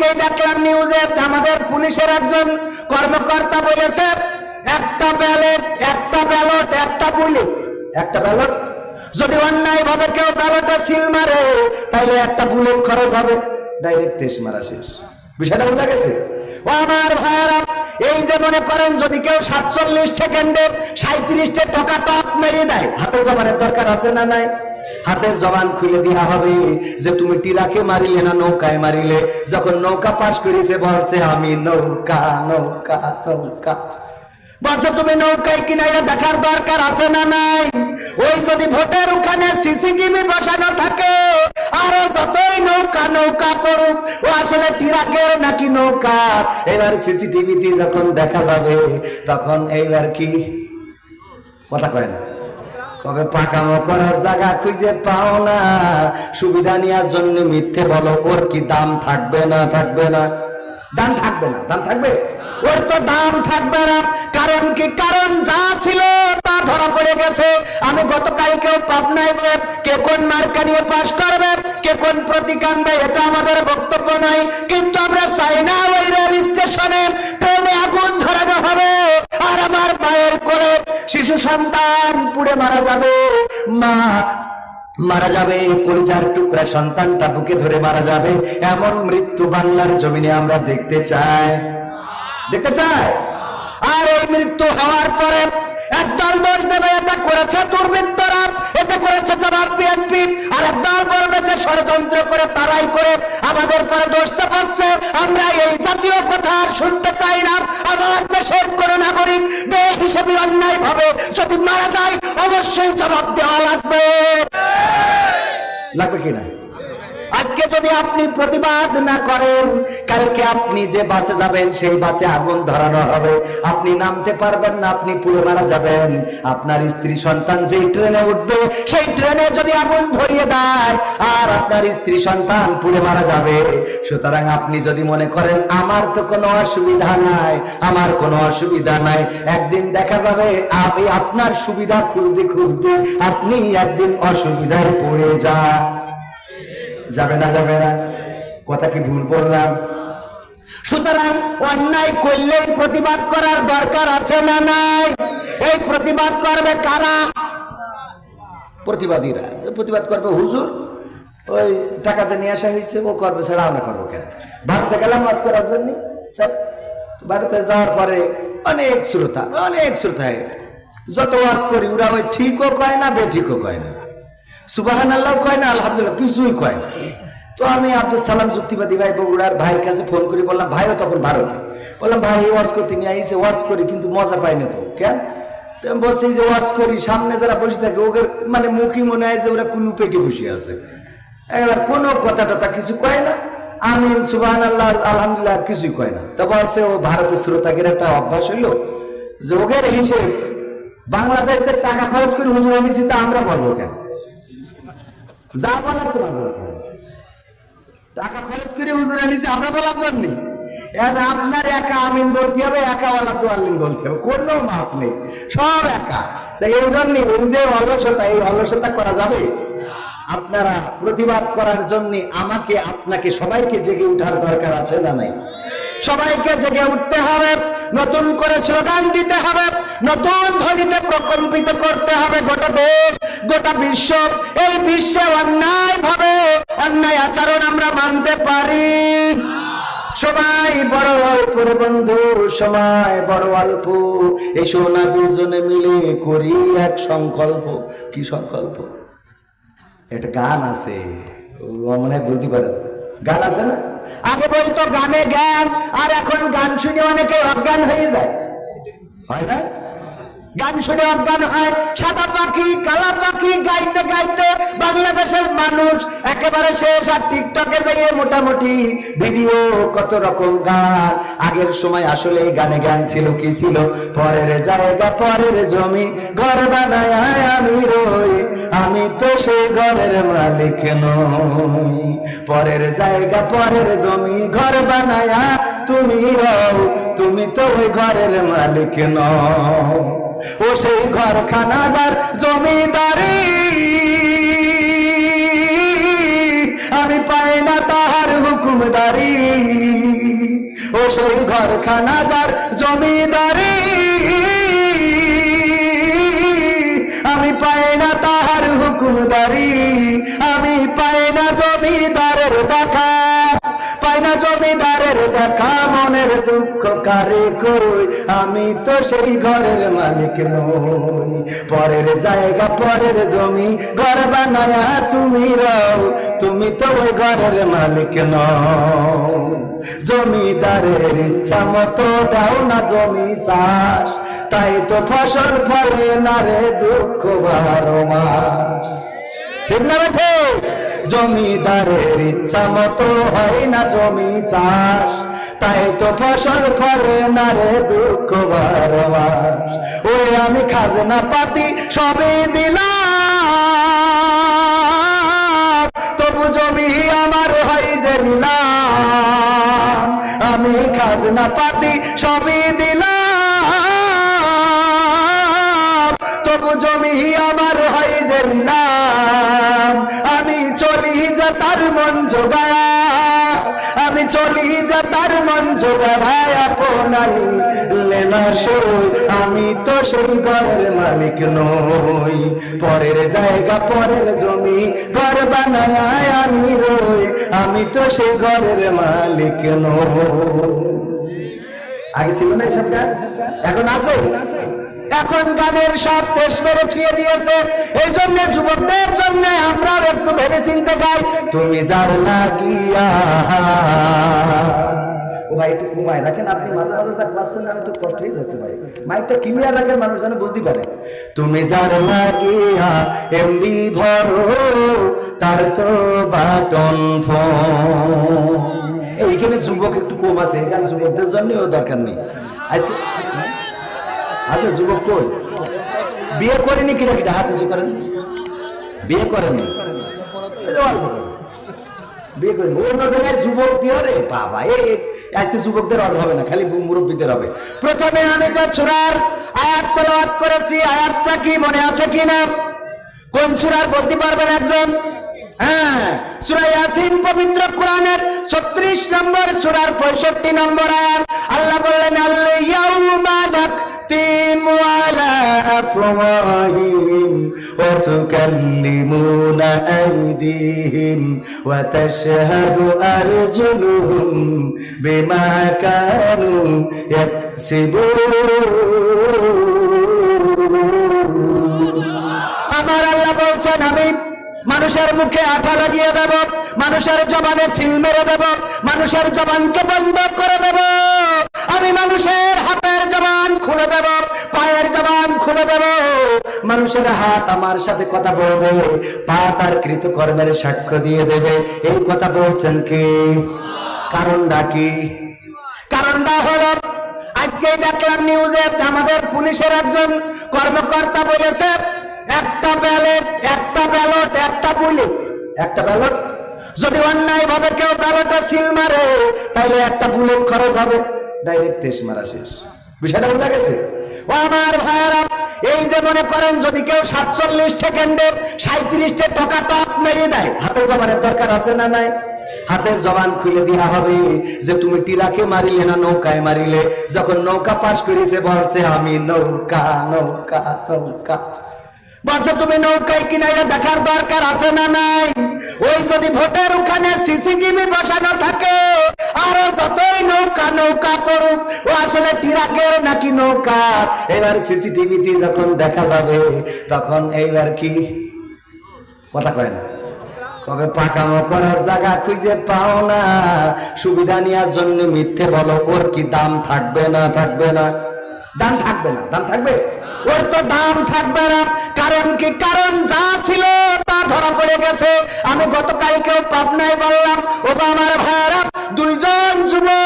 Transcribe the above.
আজকেই দেখলাম নিউজে আমাদের পুলিশের একজন কর্মকর্তা বলেছে, একটা ব্যালট একটা ব্যালট একটা বুলেট একটা ব্যালট যদি অন্যায় ভাবে কেউ ব্যালটে সিল মারে তাহলে একটা বুলেট খরচ হবে। ডাইরেক্ট তেস মারা শেষ। বিষয়টা বোঝা গেছে? আমার ভাইয়ারা, এই যে মনে করেন, যদি কেউ সাতচল্লিশ সেকেন্ডে সাঁত্রিশটা টাকা টপ মেরে দেয়, হাতে জমানের দরকার আছে না নাই? হাতের জবান খুলে দেওয়া হবে যে তুমি টিরাকে মারিলে না নৌকায় মারিলে। যখন নৌকা পাশ করেছে বলছে, আমি নৌকা নৌকা নৌকা। বলছে, তুমি নৌকায় কিনা এটা দেখার দরকার আছে না নাই? ওই যদি ভোটের ওখানে সিসিটিভি বসানো থাকে, আরও যতই নৌকা নৌকা করুক, ও আসলে টিরাকের নাকি নৌকা? এবার সিসিটিভিতে যখন দেখা যাবে, তখন এইবার কি? কথা কয় না। কবে পাকামো করার জায়গা খুঁজে পাও না। সুবিধা নেওয়ার জন্য মিথ্যে বলো, ওর কি দাম থাকবে না থাকবে না? দাম থাকবে না, দাম থাকবে? ওর তো দাম থাকবে না, কারণ কি? কারণ যা ছিল তা ধরা পড়ে গেছে। আমি গতকালকেও পাবনায় কে কোন মার্কা নিয়ে পাশ করবে, কে কোন প্রতিকাণ্ডে এটা আমাদের বক্তব্য নাই কিন্তু আমরা চাই না ওই রেল স্টেশনে ট্রেনে আগুন ধরানো হবে, আর আমার মায়ের করে শিশু সন্তান পুড়ে মারা যাবে। মা মারা যাবে, কলিজার টুকরা সন্তানটা বুকে ধরে মারা যাবে। এমন মৃত্যু বাংলার জমিনে আমরা দেখতে চাই। দেখতে চাই? আর এই মৃত্যু হওয়ার পরে একদল দোষ দেবে, এটা করেছে দুর্বৃত্তরা, এটা করেছে জামাত বিএনপি, আর একদল বলবে যে ষড়যন্ত্র করে তারাই করে আমাদের পরে দোষ চাপাচ্ছে। আমরা এই জাতীয় কথা আর শুনতে চাই না। আমার দেশের কোন নাগরিক বে হিসেবে অন্যায় ভাবে যদি মারা যায়, অবশ্যই জবাব দেওয়া লাগবে। লাগবে কিনা আজকে যদি আপনি প্রতিবাদ না করেন, কালকে আপনি যে বাসে যাবেন, সেই বাসে আগুন ধরানো হবে। আপনি নামতে পারবেন না, আপনি পুরো মারা যাবেন। আপনার স্ত্রী সন্তান যেই ট্রেনে উঠবে, সেই ট্রেনে যদি আগুন ধরিয়ে দেয়, আর আপনার স্ত্রী সন্তান পুড়ে মারা যাবে। সুতরাং আপনি যদি মনে করেন, আমার তো কোনো অসুবিধা নাই, আমার কোনো অসুবিধা নাই। একদিন দেখা যাবে আপনার সুবিধা খুঁজতে খুঁজতে আপনি একদিন অসুবিধায় পড়ে যা যাবে না যাবে না। কথা কি ভুল বললাম? সুতরাং অন্যায় করলেই প্রতিবাদ করার দরকার আছে না নাই? এই প্রতিবাদ করবে কারা? প্রতিবাদীরা। প্রতিবাদ করবে হুজুর। ওই টাকাতে নিয়ে আসা হয়েছে, ও করবে, ছাড়া আমরা করব কেন? ভারতে গেলাম আজ করার জন্য স্যার বাড়িতে যাওয়ার পরে অনেক শ্রোতা, অনেক শ্রোতায়। যত ওয়াজ করি, ওরা ওই ঠিকও কয় না, বেঠিকও কয় না। সুবাহান আল্লাহ কয় না, আলহামদুলিল্লাহ, কিছুই কয় না। তো আমি আব্দুল সালাম যুক্তিবাদী ভাই বগুড়ার ভাইয়ের কাছে ফোন করে বললাম, ভাইও তখন ভারতে। বললাম, ভাই ওয়াজ করতে নিয়ে আইসে ওয়াজ করি, কিন্তু মজা পাই না তো। কেন? তো আমি বলছি যে ওয়াজ করি, সামনে যারা বসে থাকে, ওদের মানে মুখই মনে হয় যে ওরা কুলু পেটে বসে আছে। এবার কোনো কথা টথা কিছু কয় না। আমিন সুবাহান আল্লাহ আলহামদুলিল্লাহ, কিছুই কয় না। তো বলছে, ও ভারতের শ্রোতাকের একটা অভ্যাস হইল যে ওদের হিসেব বাংলাদেশের টাকা খরচ করে হুজুর আনিছি তা আমরা বলব কেন? যা বলার তোমার বলতে টাকা খরচ করে হুজুর আনিছি আমরা বলার জন্য। আপনার একা আমিন বলতে হবে, একা ওয়ালা তোয়াল্লিন বলতে হবে। কোনো মাপ নেই, সব একা। তাই এই জন্য এই যে অলসতা, এই অলসতা করা যাবে? আপনারা প্রতিবাদ করার জন্য আমাকে, আপনাকে সবাইকে জেগে উঠার দরকার আছে না নাই? সবাইকে জেগে উঠতে হবে, নতুন করে স্লোগান দিতে হবে, নতুন ধ্বনিতে প্রকম্পিত করতে হবে গোটা দেশ। গোটা বিশ্ব, এই বিশ্বে অন্যায় ভাবে, অন্যায় আচরণ আমরা মানতে পারি। সবাই বড় অল্প বন্ধু বড় অল্প। এসো না দুজনে মিলে করি এক সংকল্প। কি সংকল্প? একটা গান আছে। মনে হয় বুঝতে পারেন। গান আছে না? আগে বলতো, গানে জ্ঞান আর এখন গান শুনে অনেকে অজ্ঞান হয়ে যায়। হয় না? গান শুনে অজ্ঞান হয়। সাদা পাখি, কালা পাখি গাইতে গাইতে বাংলাদেশের মানুষ একেবারে শেষ। আর টিকটকে যাইয়ে মোটামুটি ভিডিও কত রকম গান। আগের সময় আসলে গানে গান ছিল, কি ছিল? পরের জায়গা, পরের জমি, ঘর বানায় আমি রই। আমি তো সেই ঘরের মালিক নই। পরের জায়গা, পরের জমি, ঘর বানায় তুমি রও। তুমি তো ওই ঘরের মালিক নও। ও সেই ঘর খানা যার জমিদারি। আমি পাই না তাহার হুকুম হুকুমদারি। ও সেই ঘরখানা যার জমিদারি। আমি পাই না তাহার হুকুমদারি। দেখা মনের দুঃখ কারে কই? আমি তো সেই ঘরের মালিক নই। পরের জায়গা, পরের জমি, ঘর বানায়া তুমি রাও। তুমি তো ওই ঘরের মালিক নও। জমিদারের ইচ্ছা মতো দাও না জমি চাষ। তাই তো ফসল ফলে না রে দুঃখ বারো মাস। ঠিক না জমিদারের ইচ্ছা মতো হয় না জমি চাষ। তাই তো ফসল ফলে না রে দুঃখ বারো মাস ওই আমি খাজনা পাতি সবই দিলাম। তবু জমি আমার হয় যে নিলাম। আমি খাজনা পাতি সবই দিলাম। তবু জমি আমার হয় যে নিলাম আমি চলি যা তার মন জোগায়া। আমি চলি যা তার মন জোগায়। আপনারি লেনা সই, আমি তো সেই ঘরের মালিক নই। পরের জায়গা, পরের জমি, ঘর বানায় আমি রই। আমি তো সেই ঘরের মালিক নই। আগে ছিল না এসব এখন আছে? এখন গানের সব দেশ উঠিয়ে দিয়েছে। এই জন্য যুবকদের জন্য আমরা একটু ভেবে চিনতে গাই তুমি যার রাখেন আপনি, মাঝে মাঝে মানুষ পারে। তুমি যার লাগিয়া এমবি ভরো, তার তো বাটন এইখানে যুবক একটু কম আছে এখানে যুবকদের জন্যও দরকার নেই। আজকে আচ্ছা যুবক কই? বিয়ে করেনি কিনা কিটা? হাত উঁচু করেন। বিয়ে করেনি। বিয়ে করেনি। অন্য জায়গায় যুবক দিয়ে রে বাবা, এ আজকে যুবকদের আজ হবে না, খালি মুরব্বীদের হবে। প্রথমে আমি যা ছোড়ার আয়াত তলাওয়াত করেছি, আয়াতটা কি মনে আছে কিনা? কোন সুরার বলতে পারবেন একজন? হ্যাঁ সূরা ইয়াসিন পবিত্র কোরআনের 36 নম্বর সূরার 65 নম্বর আয়াত। আল্লাহ বললেন আল্লাহ ইয়াউমা নাকতিম আফওয়াহিম ওয়া তুকাল্লিমুনা আইদিহিম ওয়া তাশহাদু আরজুলুহুম বিমা কানু ইয়াকসিবুন আমার আল্লাহ বলছেন, আমি মানুষের মুখে আঠা লাগিয়ে দেব, মানুষের জবানে সিল মেরে দেব, মানুষের জবানকে বন্ধ করে দেব। আমি মানুষের জবান খুলে দেব, পায়ের জবান খুলে দেব। মানুষের হাত আমার সাথে কথা বলবে, পা তার কৃতকর্মের সাক্ষ্য দিয়ে দেবে। এই কথা বলছেন কি? কারণটা কি? কারণটা হলো আজকে দেখলাম নিউজে আমাদের পুলিশের একজন কর্মকর্তা বলেছে, একটা ব্যালট একটা ব্যালট, একটা বুলেট একটা ব্যালট? যদি অন্যায় ভাবে কেউ ব্যালটে সিল মারে, তাহলে একটা বুলেট খরচ হবে। ডাইরেক্ট তেস মারা শেষ। বিষয়টা বোঝা গেছে? ও আমার ভাইয়েরা, এই যে মনে করেন যদি কেউ সাতচল্লিশ সেকেন্ডে সাঁত্রিশটা টাকা টপ মেরে দেয় হাতে জমানের দরকার আছে না নাই? হাতের জবান খুলে দেওয়া হবে যে তুমি টিরাকে মারিলে না নৌকায় মারিলে, যখন নৌকা পাশ করেছে বলছে, আমি নৌকা নৌকা নৌকা। বলছে, তুমি নৌকায় কিনা এটা দেখার দরকার আছে না নাই? ওই যদি ভোটের ওখানে সিসিটিভি বসানো থাকে যতই নৌকা নৌকা করুক, ও আসলে টিরাকের নাকি নৌকা? এবার সিসিটিভিতে যখন দেখা যাবে, তখন এইবার কি? কথা কয় না। কবে পাকামো করার জায়গা খুঁজে পাও না। সুবিধা নেওয়ার জন্য মিথ্যে বলো, ওর কি দাম থাকবে না থাকবে না? দাম থাকবে না, দান থাকবে? ওর তো দাম থাকবে না, কারণ কি? কারণ যা ছিল তা ধরা পড়ে গেছে। আমি গতকালকেও পাবনায় বললাম ও আমার ভাইয়ারা, দুইজন যুবক